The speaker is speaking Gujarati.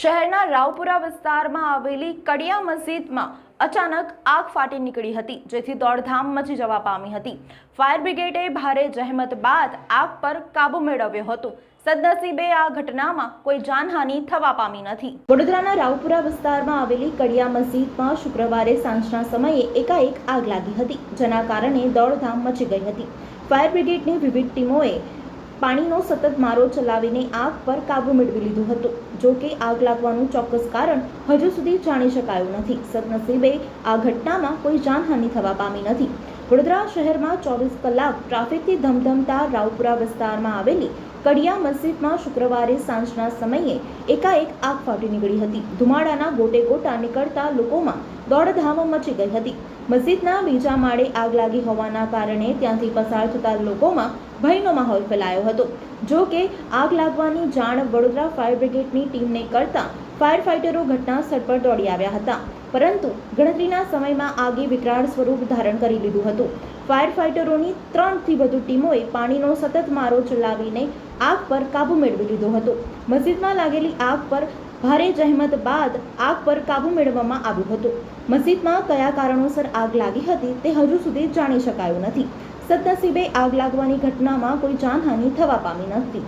શહેરના રાવપુરા વિસ્તારમાં આવેલી કડિયા મસ્જિદમાં અચાનક આગ ફાટી નીકળી હતી, જેથી દોડધામ મચી જવા પામી હતી. ફાયર બ્રિગેડે ભારે જહેમત બાદ આગ પર કાબુ મેળવ્યો હતો. સદનસીબે આ ઘટનામાં કોઈ જાનહાનિ થવા પામી નથી. વડોદરાના રાવપુરા વિસ્તારમાં આવેલી કડિયા મસ્જિદમાં શુક્રવારે સાંજના સમયે એકાએક આગ લાગી હતી, જેના કારણે દોડધામ મચી ગઈ હતી. ફાયર બ્રિગેડની વિવિધ ટીમોએ પાણીનો સતત મારો ચલાવીને આગ પર કાબુ મેળવી લીધું હતું. જો કે આગ લાગવાનું ચોક્કસ કારણ હજુ સુધી જાણી શકાયું નથી. સદનસીબે આ ઘટનામાં કોઈ જાનહાનિ થવા પામી નથી. વડોદરા શહેરમાં ચોવીસ કલાક ટ્રાફિકથી ધમધમતા રાવપુરા વિસ્તારમાં આવેલી કડિયા મસ્જિદમાં શુક્રવારે સાંજના સમયે એકાએક આગ ફાટી નીકળી હતી. ધુમાડાના ગોટે ગોટા નીકળતા લોકોમાં દોડધામ મચી ગઈ હતી. મસ્જિદના બીજા માળે આગ લાગી હોવાના કારણે ત્યાંથી પસાર થતા લોકોમાં ભયનો માહોલ ફેલાયો હતો. જો કે આગ લાગવાની જાણ વડોદરા ફાયર બ્રિગેડની ટીમને કરતા ફાયર ફાઇટરો ઘટના સ્થળ પર દોડી આવ્યા હતા. પરંતુ ગણતરીના સમયમાં આગે વિકરાળ સ્વરૂપ ધારણ કરી લીધું હતું. ફાયર ફાઇટરોની ત્રણથી વધુ ટીમોએ પાણીનો સતત મારો ચલાવીને આગ પર કાબુ મેળવી લીધો હતો. મસ્જિદમાં લાગેલી આગ પર ભારે જહેમત બાદ આગ પર કાબુ મેળવવામાં આવ્યું હતું. મસ્જિદમાં કયા કારણોસર આગ લાગી હતી તે હજુ સુધી જાણી શકાયું નથી. સદનસીબે આગ લાગવાની ઘટનામાં કોઈ જાનહાનિ થવા પામી નથી.